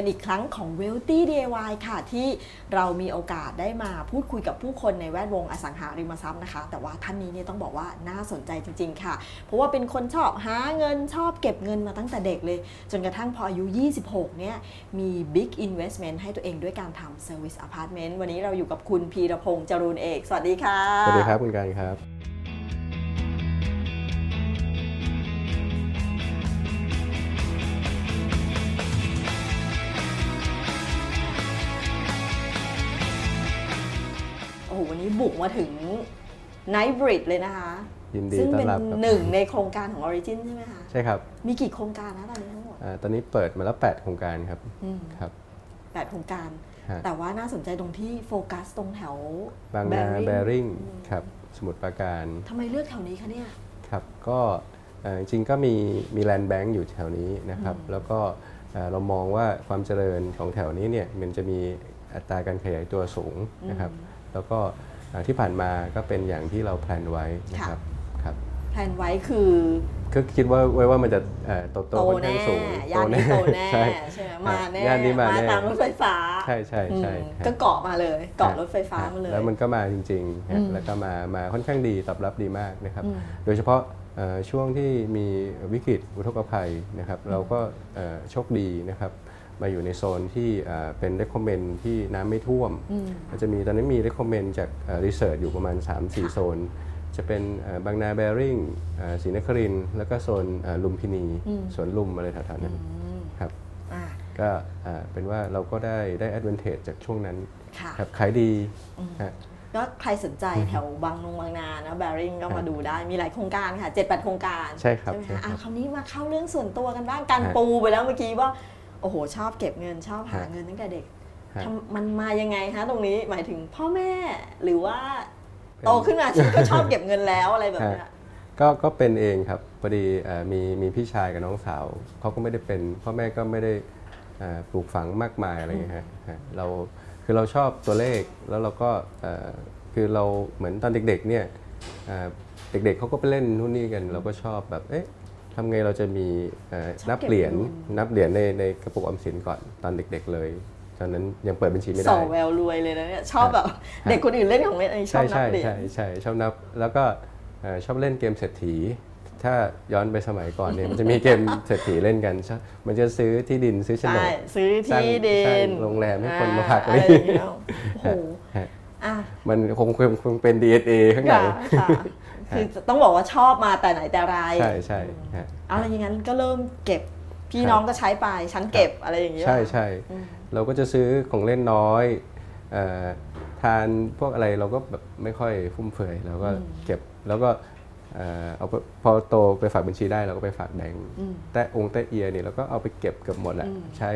เป็นอีกครั้งของ Wealthy DIY ค่ะ ที่เรามีโอกาสได้มาพูดคุยกับผู้คนในแวดวงอสังหาริมทรัพย์นะคะ แต่ว่าท่านนี้เนี่ยต้องบอกว่าน่าสนใจจริง ๆ ค่ะ เพราะว่าเป็นคนชอบหาเงินชอบเก็บเงินมาตั้งแต่เด็กเลย จนกระทั่งพออายุ 26 เนี่ยมี Big Investment ให้ตัวเองด้วยการทำ Service Apartment วันนี้เราอยู่กับคุณพีรพงษ์จรูนเอก สวัสดีค่ะ สวัสดีครับ คุณการครับ โอ้โหวันนี้บุกมาถึง Night Bridge เลยนะคะยินดีซึ่งต้อเป็นนรับครับหนึ่งในโครงการของ Origin ใช่ไหมคะ ใช่ครับมีกี่โครงการนะตอนนี้ทั้งหมดอาตอนนี้เปิดมาแล้ว 8 โครงการครับอืมครับ แปดโครงการ ฮะ แต่ว่าน่าสนใจตรงที่โฟกัสตรงแถวบางนา Bearing แบริ่งอืมครับสมุทรปราการทำไมเลือกแถวนี้คะเนี่ย ครับก็เอ่อจริงๆก็มีมีแลนด์แบงก์อยู่แถวนี้นะครับอืมแล้วก็เอ่อเรามองว่าความเจริญของแถวนี้เนี่ยมันจะมีอัตราการขยายตัวสูงนะครับ แล้วก็เอ่อที่ผ่านมาก็เป็นอย่างที่เราแพลนไว้นะครับครับแพลนไว้คือก็คิดว่าไว้ว่ามันจะเอ่อโตโตโตค่อนแน่ข้างสูงย่านนี้โตแน่ใช่ใช่ไหมครับมาแน่ย่านนี้มาแน่ตามรถไฟฟ้า ใช่ใช่ใช่อืมฮะก็เกาะมาเลยเกาะรถไฟฟ้ามาเลย แล้วมันก็มาจริงๆอืฮะมแล้วก็มามาค่อนข้างดีตอบรับดีมากนะครับอืมโดยเฉพาะเอ่อช่วงที่มีวิกฤตอุทกภัยนะครับ เราก็เอ่อโชคดีนะครับ มาอยู่ในโซนที่เอ่อเป็น recommend ที่น้ำไม่ท่วมอืมก็จะมีตอนนี้มี recommend จากรีเสิร์ชอยู่ประมาณ 3-4 โซน จะเป็นเอ่อบางนาแบริ่งศรีนครินทร์แล้วก็โซนเอ่อลุมพินีอืมสวนลุมอะไรแถวๆนั้นอืมครับอ่าก็เอ่อเป็นว่าเราก็ได้ได้ advantage จากช่วงนั้นค่ะครับขายดีฮะก็ใครสนใจแถวบางนงบางนานะแบริ่งก็ครัมาบดูได้มีหลายโครงการค่ะ 7-8 โครงการ ใช่ครับไหมใช่คะครับอะคราวนี้มาเข้าเรื่องส่วนตัวกันบ้างการฮะปูไปแล้วเมื่อกี้ว่า โอ้โห ชอบเก็บเงินชอบหาฮะเงินตั้งแต่เด็กฮะทำมันมายังไงฮะตรงนี้หมายถึงพ่อแม่หรือว่าเป็นโตขึ้นมาฉันก็ชอบเก็บเงินแล้วอะไรแบบเนี้ยฮะก็ก็เป็นเองครับพอดีเอ่อมีมีพี่ชายกับน้องสาวเขาก็ไม่ได้เป็นพ่อแม่ก็ไม่ได้เอ่อปลูกฝังมากมายอะไรเงี้ยฮะฮะเราคือเราชอบตัวเลขแล้วเราก็เอ่อคือเราเหมือนตอนเด็กๆเนี่ยเอ่อเด็กๆเขาก็ไปเล่นนู่นนี่กัน เราก็ชอบแบบเอ๊ะ ทำไงเราจะมีเอ่อชอบนับเก็บเหรียญเงินนับเหรียญในในกระปุกออมสินก่อนตอนเด็ก ๆ เลยตอนนั้นยังเปิดบัญชีไม่ส่ได้อแววรวยเลยนะเนี่ยชอบแบบเด็กคนอื่นเล่นของเล่นอันนี้ชอใช่บนับใช่เหรียญใช่ใช่ชอบนับแล้วก็เอ่อชอบเล่นเกมเศรษฐี ถ้าย้อนไปสมัยก่อนเนี่ยมันจะมีเกมเศรษฐีเล่นกันใช่มันจะซื้อที่ดินซื้อโฉนใช่ดซื้อที่ดิสร้างนโรงแรมให้คนมาพักอะไรอย่างเงี้ยโอ้โหฮะอะมันคงคงคงเป็น DNA ข้างใน ค่ะค่ะคือต้องบอกว่าชอบมาแต่ไหนแต่ไรใช่ใช่ฮะเอาอะไรอย่างนั้นก็เริ่มเก็บพี่ครับน้องก็ใช้ไปฉันเก็บอะไรอย่างเงี้ยใช่ใช่อืมเราก็จะซื้อของเล่นน้อยเอ่อทานพวกอะไรเราก็แบบไม่ค่อยฟุ่มเฟือยเราก็เก็บแล้วก็เอ่อเอาไปพอโตไปฝากบัญชีได้เราก็ไปฝากแบงก์อืมแต่องค์แต่เอียเนี่ยเราก็เอาไปเก็บเกือบหมดแหละอืมใช้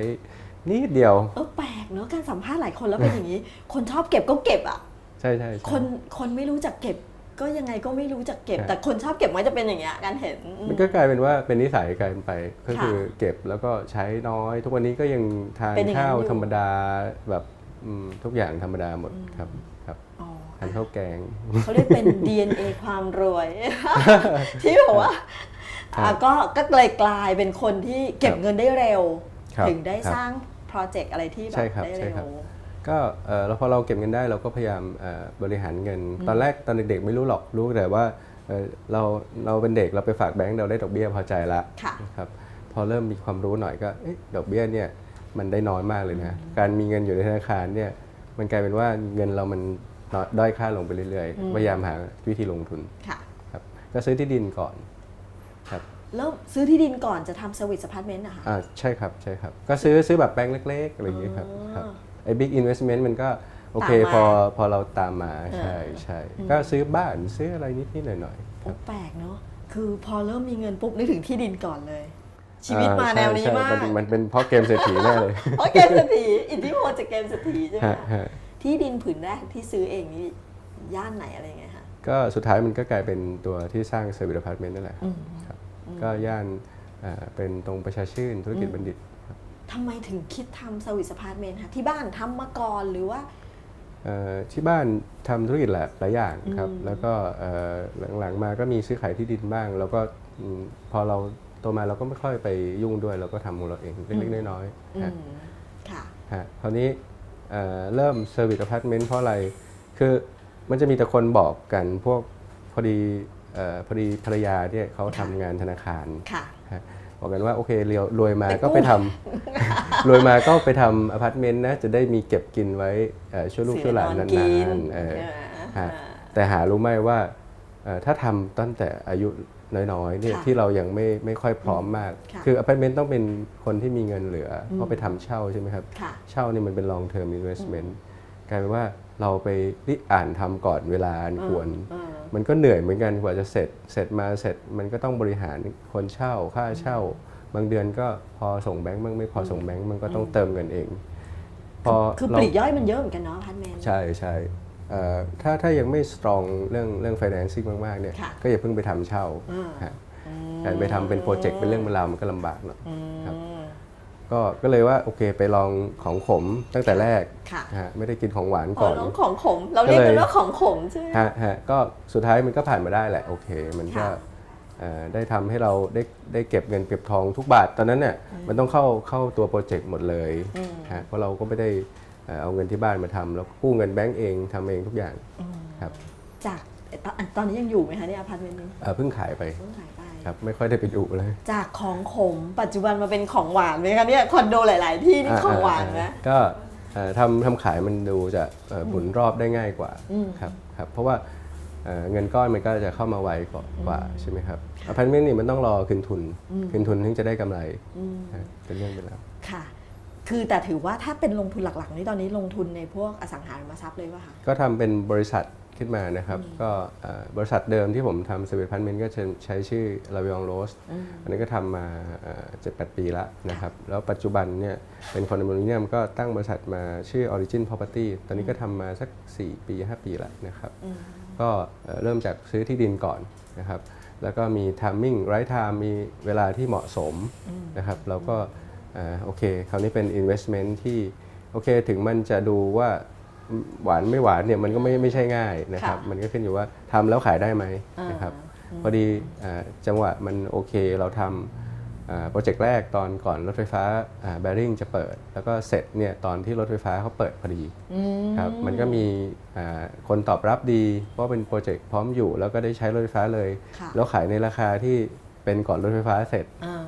นิดเดียวเออแปลกเนอะการสัมภาษณ์หลายคนแล้วเป็นอย่างนี้ คนชอบเก็บก็เก็บอะใช่ใช่ใช่คนคนไม่รู้จักเก็บ ก็ยังไงก็ไม่รู้จักเก็บครับแต่คนชอบเก็บมันจะเป็นอย่างเงี้ยการเห็นอืมมันก็กลายเป็นว่าเป็นนิสัยกลายเป็นไป ก็ค่ะคือเก็บแล้วก็ใช้น้อย ทุกวันนี้ก็ยังทานเป็นอย่างนั้นข้าวอยู่ธรรมดาแบบอืมทุกอย่างธรรมดาหมดครับครับอ๋อทานข้าวแกงเขาเรียกเป็น DNA ความรวย ที่แบบว่าครับอะก็ก็เลยกลายเป็นคนที่เก็บครับเงินได้เร็วครับถึงได้ครับสร้างโปรเจกต์อะไรที่แบใช่บครับได้ใช่เร็ครับว ก็เอ่อแล้วพอเราเก็บเงินได้เราก็พยายามเอ่อบริหารเงิน ตอนแรกตอนเด็กๆไม่รู้หรอกรู้แต่ว่าเอ่อเราเราเป็นเด็กเราไปฝากแบงก์เราได้ดอกเบี้ยพอใจละค่ะนะครับพอเริ่มมีความรู้หน่อยก็เอ๊ะดอกเบี้ยเนี่ยมันได้น้อยมากเลยนะการมีเงินอยู่ในธนาคารเนี่ยมันกลายเป็นว่าเงินเรามันน้อยด้อยค่าลงไปเรื่อยๆพยายามหาวิธีลงทุนค่ะครับก็ซื้อที่ดินก่อนครับแล้วซื้อที่ดินก่อนจะทำสวิตสพาร์ทเมนต์นะคะอ่าใช่ครับใช่ครับ ก็ซื้อซื้อแบบแปลงเล็ก ๆ อะไรอย่างเงี้ยครับ อ๋อครับไอ้ big investment มันก็โอเคตามมาพอพอเราตามมาเออใช่ใช่ก็ซื้อบ้านซื้ออะไรนิดๆหน่อยๆคโอ้รับแปลกเนาะคือพอเริ่มมีเงินปุ๊บนึกถึงที่ดินก่อนเลย ชีวิตมาอ่แนวนี้ใช่มากใช่นมันเป็นเพราะเกมเศรษฐีแน่เลยเพราะเกมเศรษฐีอิทธิพลจากเกมเศรษฐีใช่ไหมฮะคะฮะที่ดินผืนแรกที่ซื้อเองนี่ย่านไหนอะไรยังไงคะก็สุดท้ายมันก็กลายเป็นตัวที่สร้างเซอร์วิสอพาร์ตเมนต์นั่นแหละครับครับก็ย่านอ่าเป็นตรงประชาชื่นธุรกิจบัณฑิตครับ ทำไมถึงคิดทำสวิตสพาร์ทเมนต์คะที่บ้านทำมาก่อนหรือว่า เอ่อที่บ้านทำธุรกิจหลายหลายอย่างครับแล้วก็เอ่อหลังๆมาก็มีซื้อขายที่ดินบ้าง แล้วก็อืมพอเราโตมาเราก็ไม่ค่อยไปยุ่งด้วย เราก็ทำของเราเองเล็กๆน้อยอืๆฮะมฮะคราวนี้เอ่อเริ่มเซอร์วิสอพาร์ตเมนต์เพราะอะไร คือมันจะมีแต่คนบอกกันพวกพอดีเอ่อพอดีภรรยาเนี่ยเขาทำงานธนาคารค่ะ ฮะ บอกกันว่าโอเคเรียวรวยมาไปกู้ก็ไปทำรวยมาก็ไปทำอพาร์ตเมนต์นะจะได้มีเก็บกินไว้เอ่อช่วยลูกช่วยหลานเสียนกิานๆเอออ่าฮะแต่หารู้ไหมว่าเอ่อถ้าทำตั้งแต่อายุน้อยๆเนี่ยค่ะที่เรายังไม่ไม่ค่อยพร้อมมากค่ะคืออพาร์ตเมนต์ต้องเป็นคนที่มีเงินเหลืออเพราะไปทำเช่าใช่ไหมครับค่ะเช่านี่มันเป็น long term investment กลายเป็นว่าเราไปรีบอ่านทำก่อนเวลาอันควรเออมันก็เหนื่อยเหมือนกันกว่าจะเสร็จเสร็จมาเสร็จมันก็ต้องบริหารคนเช่าค่าเช่า บางเดือนก็พอส่งแบงก์บ้างไม่พอส่งแบงก์มันก็ต้องเติมเงินเอง พอคือปเราลีกย่อยมันเยอะเหมือนกันเนาะพันแมนใช่ใช่เอ่อถ้าถ้ายังไม่ strong เรื่องเรื่อง financing มาก ๆ เนี่ยค่ะก็อย่าเพิ่งไปทำเช่าอ่าฮะการไปทำเป็นโปรเจกต์เป็นเรื่องเป็นราวมันก็ลำบากเนาะอืมครับ ก็ก็เลยว่าโอเคไปลองของขมตั้งแต่แรกค่ะฮะไม่ได้กินของหวานอ๋ก่ออนน้องของขม เราเรียกก็กันเลยว่าของขมใช่ไหมฮะฮะก็สุดท้ายมันก็ผ่านมาได้แหละโอเค มันก็ค่ะเอ่อได้ทำให้เราได้ได้เก็บเงินเก็บทองทุกบาทตอนนั้นเนี่ยมันต้องเข้าเข้าตัวโปรเจกต์หมดเลยฮะเพราะเราก็ไม่ได้เอ่อเอาเงินที่บ้านมาทำแล้วกู้เงินแบงก์เองทำเองทุกอย่างครับจากตอนตอนนี้ยังอยู่ไหมคะเนี่ยอพาร์ตเมนต์นี้เอ่อเพิ่งขายไปต้องขายไป ครับไม่ค่อยได้ไปอยู่เลย จากของขมปัจจุบันมาเป็นของหวานไหมคะเนี่ยคอนโดหลาย ๆ ที่นี่ของหวานไหมอ่าๆๆก็เอ่อทำทำขายมันดูจะเอ่อหมุนรอบได้ง่ายกว่าครับครับเพราะว่าเอ่อเงินก้อนมันก็จะเข้ามาไวกว่ากว่าใช่ไหมครับอพาร์ตเมนต์นี่มันต้องรอคืนทุน คืนทุนถึงจะได้กำไรฮะเป็นเรื่องเป็นราวค่ะ คือแต่ถือว่าถ้าเป็นลงทุนหลัก ๆ นี่ตอนนี้ลงทุนในพวกอสังหาริมทรัพย์เลยป่ะคะก็ทำเป็นบริษัท ขึ้นมานะครับ ก็เอ่อบริษัทเดิมที่ผมทำสวิตพันเมนก็จะใช้ชื่อลาวิองโรสอันนี้ก็ทำมาเจ็ดแปดปีแล้วนะครับ แล้วปัจจุบันเนี่ยเป็นคอนโดมิเนียมก็ตั้งบริษัทมาชื่อ Origin Property ตอนนี้ก็ทำมาสัก 4 ปี 5 ปีแล้วนะครับ ก็เอ่อเริ่มจากซื้อที่ดินก่อนนะครับ แล้วก็มีทามมิ่งไรท์ไทม์มีเวลาที่เหมาะสมนะครับแล้วก็เอ่อโอเค คราวนี้เป็น investment ที่โอเค ถึงมันจะดูว่า หวานไม่หวานเนี่ยมันก็ไม่ไม่ใช่ง่ายนะครับค่ะมันก็ขึ้นอยู่ว่าทำแล้วขายได้ไหมนะครับพอดีเอ่อจังหวะมันโอเคเราทำโปรเจกต์แรกตอนก่อนรถไฟฟ้าแบริ่งจะเปิด แล้วก็เสร็จเนี่ยตอนที่รถไฟฟ้าเขาเปิดพอดีครับมันก็มีอ่าคนตอบรับดี เพราะเป็นโปรเจกต์พร้อมอยู่ แล้วก็ได้ใช้รถไฟฟ้าเลยค่ะแล้วขายในราคาที่เป็นก่อนรถไฟฟ้าเสร็จอ่า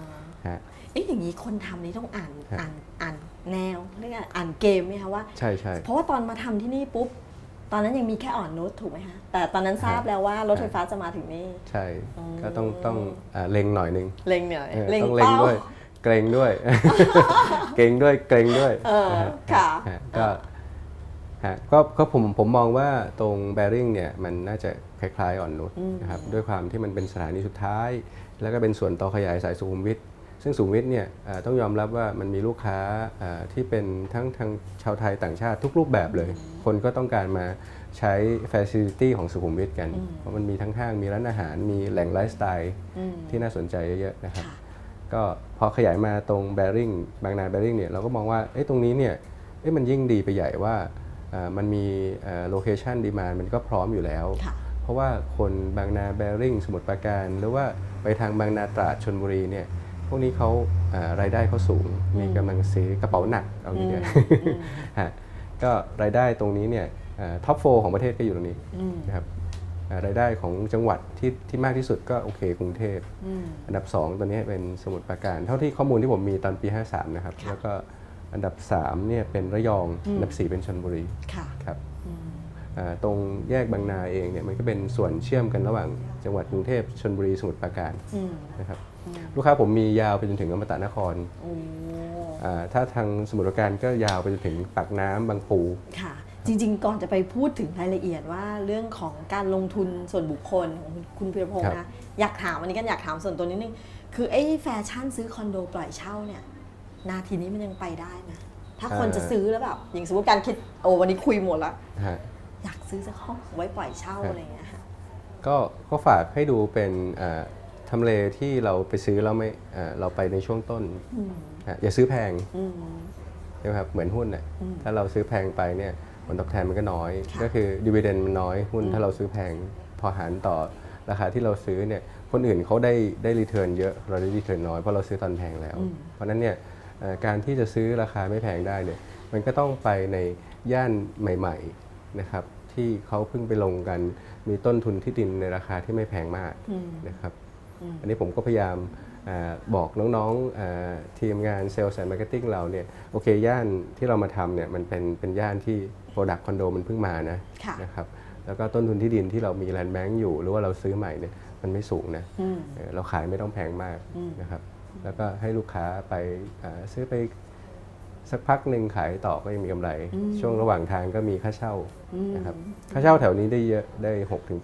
ฮะเอ๊ะอย่างนี้คนทำนี่ต้องอ่านฮะอ่านอ่าน แนวเรียกว่าอ่านเกมไหมคะว่า ใช่ใช่ เพราะว่าตอนมาทำที่นี่ปุ๊บ ตอนนั้นยังมีแค่อ่อนนุชถูกไหมคะแต่ตอนนั้นทราบแล้วว่ารถไฟฟ้าจะมาถึงนี่ ใช่ก็ต้องต้องอ่าเล็งหน่อยนึงเล็งเหนื่อยเออเล็งต้องเล็งเป้าด้วย เกรงด้วย เกรงด้วยเกรงด้วยเออนะฮะค่ะฮะก็ฮะก็ก็ผมผมมองว่าตรงแบริ่งเนี่ยมันน่าจะคล้ายๆอ่อนนุชนะครับด้วยความที่มันเป็นสถานีสุดท้าย แล้วก็เป็นส่วนต่อขยายสายสุขุมวิท ซึ่งสุขุมวิทเนี่ยเอ่อต้องยอมรับว่ามันมีลูกค้าเอ่อที่เป็นทั้งทางชาวไทยต่างชาติทุกรูปแบบเลย คนก็ต้องการมาใช้ Facility ของสุขุมวิทกัน เพราะมันมีทั้งห้างมีร้านอาหารมีแหล่งไลฟ์สไตล์ที่น่าสนใจเยอะๆนะครับค่ะก็พอขยายมาตรงแบริ่งบางนาแบริ่งเนี่ยเราก็มองว่าเอ้ตรงนี้เนี่ยเอ้มันยิ่งดีไปใหญ่ว่าเอ่อมันมีโลเคชันดีมามันก็พร้อมอยู่แล้วค่ะเพราะว่าคนบางนาแบริ่งสมุทรปราการ หรือว่าไปทางบางนาตราดชนบุรีเนี่ย พวกนี้เขาเอ่อรายได้เขาสูง มีกำลังซื้อกระเป๋าหนักเอางี้เดียวฮะก็รายได้ตรงนี้เนี่ยท็อปโฟของประเทศก็อยู่ตรงนี้นะครับเอ่อรายได้ของจังหวัดที่ที่มากที่สุดก็โอเค กรุงเทพอันดับ 2ตัวนี้เป็นสมุทรปราการ เท่าที่ข้อมูลที่ผมมีตอนปี 53 นะครับ แล้วก็อันดับ3เนี่ยเป็นระยอง อันดับ 4 เป็นชนบุรีค่ะครับอ่าตรงแยกบางนาเองเนี่ยมันก็เป็นส่วนเชื่อมกันระหว่าง จังหวัดกรุงเทพชนบุรีสมุทรปราการนะครับลูกค้าผมมียาวไปจนถึงอมตะนครโอ้อ่าถ้าทางสมุทรปราการก็ยาวไปจนถึงปากน้ำบางปู ค่ะ จริงๆ ก่อนจะไปพูดถึงรายละเอียดว่าเรื่องของการลงทุนส่วนบุคคลของคุณพีรพงศ์ครันะบอยากถามอันนี้กันอยากถามส่วนตัวนิดนึง คือไอ้แฟชั่นซื้อคอนโดปล่อยเช่าเนี่ย นาทีนี้มันยังไปได้ไหมถ้าคนจะซื้อแล้วแบบอย่างสมมติการคิดโอ้วันนี้คุยหมดแล้วฮะ อยากซื้อสักห้องไว้ปล่อยเช่าครับ อะไรอย่างเงี้ยค่ะ ก็ก็ฝากให้ดูเป็นอ่าทำเลที่เราไปซื้อแล้วไม่อ่าเราไปในช่วงต้นฮะอย่าซื้อแพงอืม ใช่ไหมครับเหมือนหุ้นน่ะถ้าเราซื้อแพงไปเนี่ยผลตอบแทนมันก็น้อย ค่ะก็คือดีเวเดนมันน้อยหุ้นถ้าเราซื้อแพงพอหารต่อราคาที่เราซื้อเนี่ยคนอื่นเขาได้ได้รีเทิร์นเยอะเราได้รีเทิร์นน้อยเพราะเราซื้อตอนแพงแล้วเพราะฉะนั้นเนี่ยเอ่อการที่จะซื้อราคาไม่แพงได้เนี่ยมันมันก็ต้องไปในย่านใหม่ๆนะครับ ที่เขาเพิ่งไปลงกัน มีต้นทุนที่ดินในราคาที่ไม่แพงมากอืมนะครับ อืม อันนี้ผมก็พยายามอาบอกน้องๆอ่าทีมงานเซลล์แอนด์มาร์เก็ตติ้งเราเนี่ยโอเคย่านที่เรามาทำเนี่ยมันเป็นเป็นย่านที่โปรดักต์คอนโดมันเพิ่งมานะค่ะ นะครับแล้วก็ต้นทุนที่ดินที่เรามีแลนด์แบงก์อยู่ หรือว่าเราซื้อใหม่เนี่ยมันไม่สูงนะอืม เอ่อเราขายไม่ต้องแพงมากอืม นะครับแล้วก็ให้ลูกค้าไปอ่าซื้อไป สักพักหนึ่งขายต่อก็ยังมีกำไร ช่วงระหว่างทางก็มีค่าเช่านะครับค่าเช่าแถวนี้ได้เยอะได้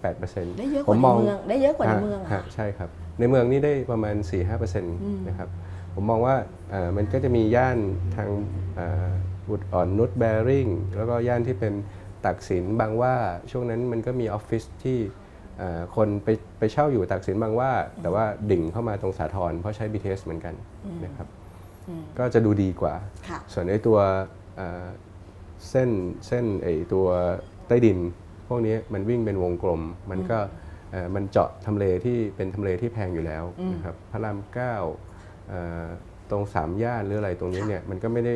6-8%ได้เยอะกว่าในเมืองได้เยอะกว่าในเมืองฮะอะฮะใช่ครับ ในเมืองนี่ได้ประมาณ4-5%นะครับผมมองว่าเอ่อมันก็จะมีย่านทางบุตรอ่อนนุชแบริ่งแล้วก็ย่านที่เป็นตักสินบางหว่าช่วงนั้นมันก็มีออฟฟิศที่เอ่อคนไปไปเช่าอยู่ตักสินบางหว่า แต่ว่าดิ่งเข้ามาตรงสาทรเพราะใช้ BTS เหมือนกันนะครับอืม ก็จะดูดีกว่าค่ะส่วนไอ้ตัวเอ่อเส้นเส้นไอ้ตัวใต้ดิน พวกนี้มันวิ่งเป็นวงกลม มันก็เอ่อมันเจาะทำเลที่เป็นทำเลที่แพงอยู่แล้วนะครับพระรามเก้าเอ่อตรงสามย่านหรืออะไรตรงนี้ค่ะเนี่ยมันก็ไม่ได้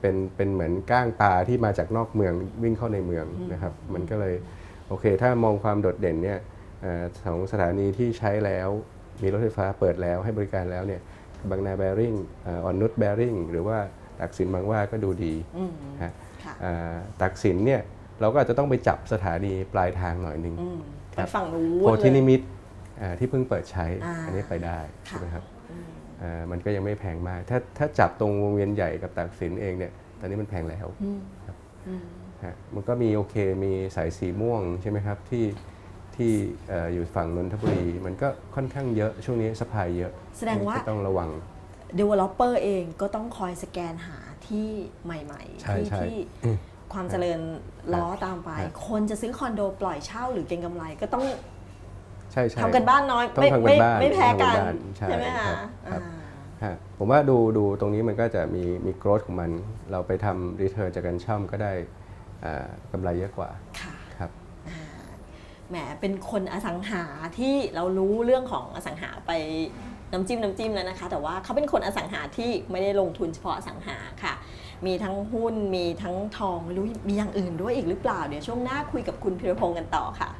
เป็นเป็นเหมือนก้างปลาที่มาจากนอกเมืองวิ่งเข้าในเมืองนะครับ มันก็เลยโอเค ถ้ามองความโดดเด่นเนี่ยเอ่อสองสถานีที่ใช้แล้วมีรถไฟฟ้าเปิดแล้วให้บริการแล้วเนี่ย บางนาแบริ่งออนนุชแบริ่งหรือว่าตักสินบางหว่าก็ดูดีอืมฮะค่ะอ่าตักสินเนี่ยเราก็อาจจะต้องไปจับสถานีปลายทางหน่อยหนึ่งอืมครัไปบฝั่งนู้นโพธิเลนิยมิตอ่าที่เพิ่งเปิดใช้อ่าอันนี้ไปได้ค่ะใช่ไหมครับอืมอ่ามันก็ยังไม่แพงมาก ถ้าถ้าจับตรงวงเวียนใหญ่กับตักสินเองเนี่ยตอนนี้มันแพงแล้วอืมอืมฮะมันก็มีโอเคมีสายสีม่วงใช่ไหมครับที่ ที่เอ่ออยู่ฝั่งนนทบุรี มันก็ค่อนข้างเยอะช่วงนี้สปายเยอะแสดงว่าก็ต้องระวัง developer เองก็ต้องคอยสแกนหาที่ใหม่ๆใช่ที่ใช่ที่ความเจริญล้อตามไปฮะคนจะซื้อคอนโดปล่อยเช่าหรือเก็งกำไรก็ต้องใช่ใช่ทำกันบ้านน้อยต้องไม่ทำกันไม่บ้านไม่แพ้กันทำกันบ้านใช่ใช่ไหมครัคะบครับอ่าฮะผมว่าดูดูตรงนี้มันก็จะมีมีโกรธของมัน เราไปทำรีเทิร์นจากการเช่ามันก็ได้อ่ากำไรเยอะกว่าค่ะครับอ่า แหมเป็นคนอสังหาที่เรารู้เรื่องของอสังหาไปน้ำจิ้มน้ำจิ้มแล้วนะคะ แต่ว่าเขาเป็นคนอสังหาที่ไม่ได้ลงทุนเฉพาะอสังหาค่ะ มีทั้งหุ้นมีทั้งทองไม่รู้มีอย่างอื่นด้วยอีกหรือเปล่า เดี๋ยวช่วงหน้าคุยกับคุณพิรพงศ์กันต่อค่ะ